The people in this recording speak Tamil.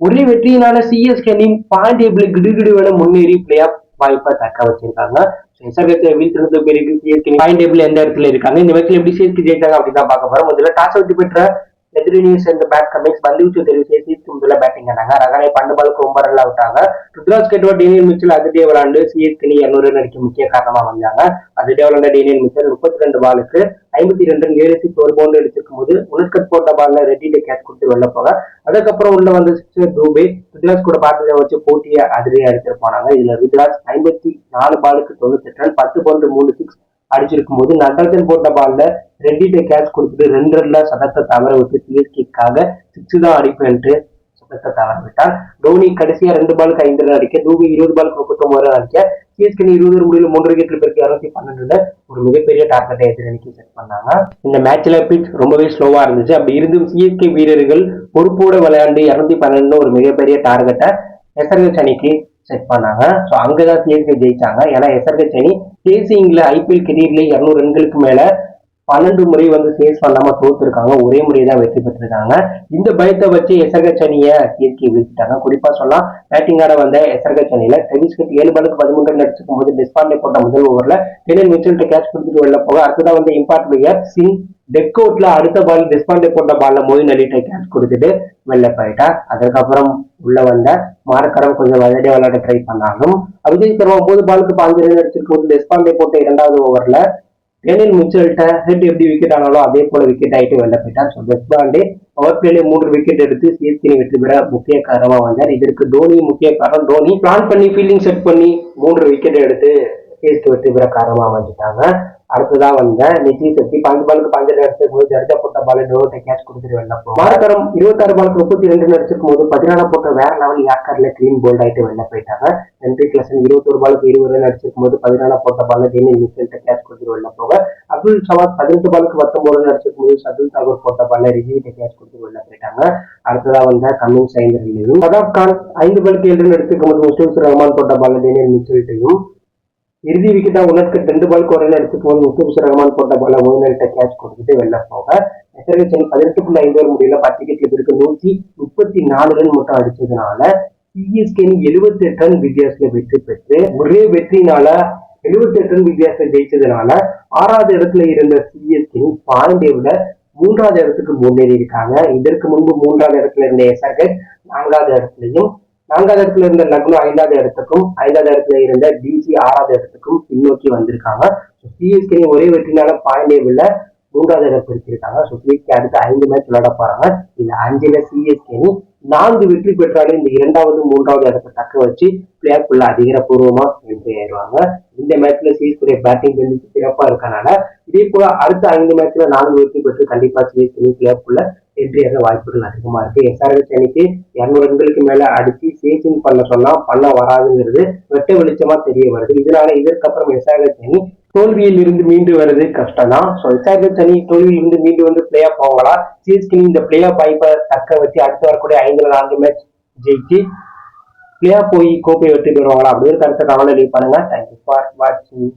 ஒரே வெற்றியினால சிஎஸ்கே அணி பாண்டியபிள் கிடுகிடுவென முன்னேறி பிளே ஆஃப் வாய்ப்பை தக்க வச்சிருக்காங்க. எஸ்ஆர்கே வீழ்த்திருந்த பிறகு சிஎஸ்கே பாயிண்ட் டேபிள் எந்த இடத்துல இருக்காங்க? இந்த மேட்ச்ல எப்படி சிஎஸ்கே ஜெயிச்சாங்க அப்படின்னு தான் பார்க்க போறோம். முதல்ல டாஸ் வெற்றி பெற்ற எதிரணி சேர்ந்த பேட் கமிங்ஸ் பந்து வீச்சு தெரிவு செய்து சிஎஸ்கே முதல்ல பேட்டிங் ஆனாங்க ரகனை பண்டு பாலுக்கு ரொம்ப ரன் விட்டாங்க. ருத்ராஜ் கேட்வா டேனியல் மிச்சல் அதிரடியா விளாண்டு சிஎஸ்கே இருநூறு ரன் அடிக்க முக்கிய காரணமா வந்தாங்க. அதிரடியா விளாண்ட டேனியல் மிச்சல் முப்பத்தி ரெண்டு பாலுக்கு ஐம்பத்தி ரெண்டு ரன் ஏழு சிக்ஸ் ஒரு பவுண்டர் அடிச்சிருக்கும் போது உனக்கட் போட்ட பால்ல ரெட்டிட்ட கேட்ச் கொடுத்து வெளில போக. அதுக்கப்புறம் உள்ள வந்து சிக்ஸர் தூபே ருத்ராஜ் கூட பார்த்ததை வச்சு போட்டியை அதிரடியா எடுத்துட்டு போனாங்க. இதுல ருத்ராஜ் ஐம்பத்தி நாலு பாலுக்கு தொண்ணூத்தி எட்டு ரன் பத்து பவுண்டு மூணு சிக்ஸ் அடிச்சிருக்கும் போது நடராஜன் போட்ட பால்ல ரெட்டிட்ட கேட்ச் கொடுத்துட்டு ரெண்டு ரன்ல சதத்தை தவற விட்டு சிஎஸ்கேக்காக சிக்ஸ் தான் அடிப்பேன்ட்டு சதத்தை தவற விட்டார் தோனி கடைசியா ரெண்டு பாலுக்கு ஐந்து ரன் அடிக்க தூபி இருபது பாலுக்கு முப்பத்தொன்பது ரன் அடிக்க சிஎஸ்கே இருபது முடியல மூன்று விக்கெட்ல பெருக்கு இரநூத்தி பன்னெண்டுல ஒரு மிகப்பெரிய டார்கெட்டை எதிரணிக்கு செட் பண்ணாங்க. இந்த மேட்ச்ல பிச் ரொம்பவே ஸ்லோவா இருந்துச்சு. அப்படி இருந்தும் சிஎஸ்கே வீரர்கள் பொறுப்போட விளையாண்டு இருநூத்தி பன்னெண்டு ஒரு மிகப்பெரிய டார்கெட்டை எஸ்ஆர்எஸ் அணிக்கு செட் பண்ணாங்க. ஸோ அங்கதான் சிஎஸ்கே ஜெயிச்சாங்க. ஏன்னா எஸ்ஆர்ஹெச் அணி சேசிங்ல ஐபிஎல் கெரியர்ல இருநூறு ரன்களுக்கு மேல பன்னெண்டு முறை வந்து சேஸ் பண்ணாம தோத்துருக்காங்க. ஒரே முறை தான் வெற்றி பெற்றிருக்காங்க. இந்த பயத்தை வச்சு எஸ்ஆர்ஹெச் அணியை சிஎஸ்கே வீழ்த்திட்டாங்க குறிப்பா சொன்னா பேட்டிங் ஆட வந்த எஸ்ஆர்ஹெச் அணியில டெவிஸ்கட் ஏழு பாலுக்கு பதிமூன்று ரன் அடிச்சிருக்கும் போது டிஸ்பாண்டே போட்ட முதல் ஓவர்ல டெனில் மிச்சல்ட்ட கேட்ச் கொடுத்துட்டு வெளில போக அடுத்ததான் வந்து இம்பார்ட் பிளேயர் சிங் டெக் அவுட்ல அடுத்த பால் டிஸ்பாண்டே போட்ட பால்ல மோயின் அலிட்ட கேட்ச் கொடுத்துட்டு வெளில போயிட்டா அதுக்கப்புறம் உள்ள வந்த மார்க்கரம் கொஞ்சம் விளையாடி விளையாட ட்ரை பண்ணாலும் அபிஜித் சர்மா ஒன்பது பாலுக்கு பாஞ்சு ரன் அடிச்சிருக்கும் போது டிஸ்பாண்டே போட்ட இரண்டாவது ஓவர்ல டேனியல் மிச்சல்ட்ட ஹெட் எப்படி விக்கெட் ஆனாலும் அதே போல விக்கெட் ஆகிட்டு வெளில போயிட்டார் ஸோ டிஸ்பாண்டே பவர் பிளேல மூன்று விக்கெட் எடுத்து சிஎஸ்கே வெற்றி பெற முக்கிய காரணமாக வந்தார். இதற்கு தோனி முக்கிய காரணம். தோனி பிளான் பண்ணி ஃபீல்டிங் செட் பண்ணி மூன்று விக்கெட் எடுத்து சிஎஸ்கே வெற்றி காரணமா வந்துட்டாங்க அடுத்ததா வந்த நிதி சக்தி பாஞ்சு பாலுக்கு பாஞ்சு ரன் அடிச்சிருக்கும் போது ஜர்ஜா போட்ட பால் டோட்டை கேட்ச் கொடுத்துட்டு வெளில போகும் மார்க்கரம் இருபத்தாறு பாலுக்கு முப்பத்தி ரெண்டு நடிச்சிருக்கும் போது பதினாலு போட்ட வேற லெவல் யாக்கர்ல கிளீன் போல்ட் ஆயிட்டு வெளில போயிட்டாங்க. நன்றி கிளசன் இருபத்தொரு பாலுக்கு இருபது ரன் அடிச்சிருக்கும் போது பதினாலு போட்ட பால் டேனியல் மிச்சல்ட்ட கேட்ச் கொடுத்துட்டு வெளில போக அப்துல் சவாத் பதினெட்டு பாலுக்கு பத்தொன்பது ரன் அடிச்சிருக்கும் போது சதுல் தாகூர் போட்ட பால் ரிஜிவிட்ட கேட்ச் கொடுத்து வெளில போயிட்டாங்க. அடுத்ததா வந்த கம்மிங் ஐந்து சதாப் கான் ஐந்து பாலுக்கு ஏழு ரன் எடுத்துக்கும் போது முஸ்லிம் ரஹ்மான் போட்ட பால் டேனியல் மிச்சல்ட்டையும் இறுதி விக்கெட்டா உனக்கு ரெண்டு பால் குறையில எடுத்துக்கும் போது முஸ்லிம் ரஹ்மான் போட்ட பால மோயினல்ட்ட கேட்ச் கொடுத்துட்டு வெளில போக. எஸ்ஆர்ஹெச் அணி பதினெட்டு புள்ளி ஐந்து ஓவர் முடியல. பத்து விக்கெட்ல இருக்கு நூத்தி முப்பத்தி நாலு ரன் மட்டும் அடிச்சதுனால சிஎஸ்கே எழுபத்தி எட்டு ரன் வித்தியாசத்துல வெற்றி பெற்று ஒரே வெற்றினால எழுபத்தி எட்டு ரன் வித்தியாசம் ஜெயிச்சதுனால ஆறாவது இடத்துல இருந்த சிஎஸ்கே அணி விட மூன்றாவது இடத்துக்கு முன்னேறி இருக்காங்க இதற்கு முன்பு மூன்றாவது இடத்துல இருந்த எஸ்ஆர்ஹெச் நான்காவது இடத்துலையும் நான்காவது இடத்துல இருந்த லக்னம் ஐந்தாவது இடத்துக்கும் ஐந்தாவது இடத்துல இருந்த டிசி ஆறாவது இடத்துக்கும் பின்னோக்கி வந்திருக்காங்க. சிஎஸ்கே ஒரே வெற்றினால பாயிண்டே விட மூன்றாவது இடம் பிடிச்சிருக்காங்க. ஸோ சிஎஸ்கே அடுத்து ஐந்து மேட்ச் விளையாட போறாங்க. இந்த அஞ்சுல சிஎஸ்கே நான்கு வெற்றி பெற்றாலும் இந்த இரண்டாவது மூன்றாவது இடத்தை தக்க வச்சு பிளேயர்க்குள்ள அதிகாரப்பூர்வமா வெற்றி ஆயிடுவாங்க. இந்த மேட்ச்ல சிஎஸ்கே பேட்டிங் வந்து சிறப்பா இருக்கனால இதே போல அடுத்த ஐந்து மேட்ச்ல நான்கு வெற்றி பெற்று கண்டிப்பா சிஎஸ்கே பிளேயர்க்குள்ள வெற்றியாக வாய்ப்புகள் அதிகமாக இருக்கு. எஸ்ஆர்ஹெச் அணிக்கு இரநூறு ரன்களுக்கு மேலே அடிச்சு சேசிங் பண்ண சொன்னால் பண்ண வராதுங்கிறது வெட்ட வெளிச்சமாக தெரிய வருது. இதனால இதற்கப்புறம் எஸ்ஆர்ஹெச் அணி தோல்வியில் இருந்து மீண்டு வர்றது கஷ்டம் தான் ஸோ எஸ்ஆர்ஹெச் அணி தோல்வியில் இருந்து மீண்டு வந்து பிளே ஆஃப் போவாங்களா சிஎஸ்கே இந்த பிளே ஆஃப் வாய்ப்பை தக்க வச்சு அடுத்து வரக்கூடிய ஐந்து நான்கு மேட்ச் ஜெயிச்சு பிளே ஆஃப் போய் கோப்பை வெற்றி பெறுவாங்களா அப்படின்னு கருத்தை கவலை பண்ணுங்க. தேங்க்யூ ஃபார் வாட்சிங்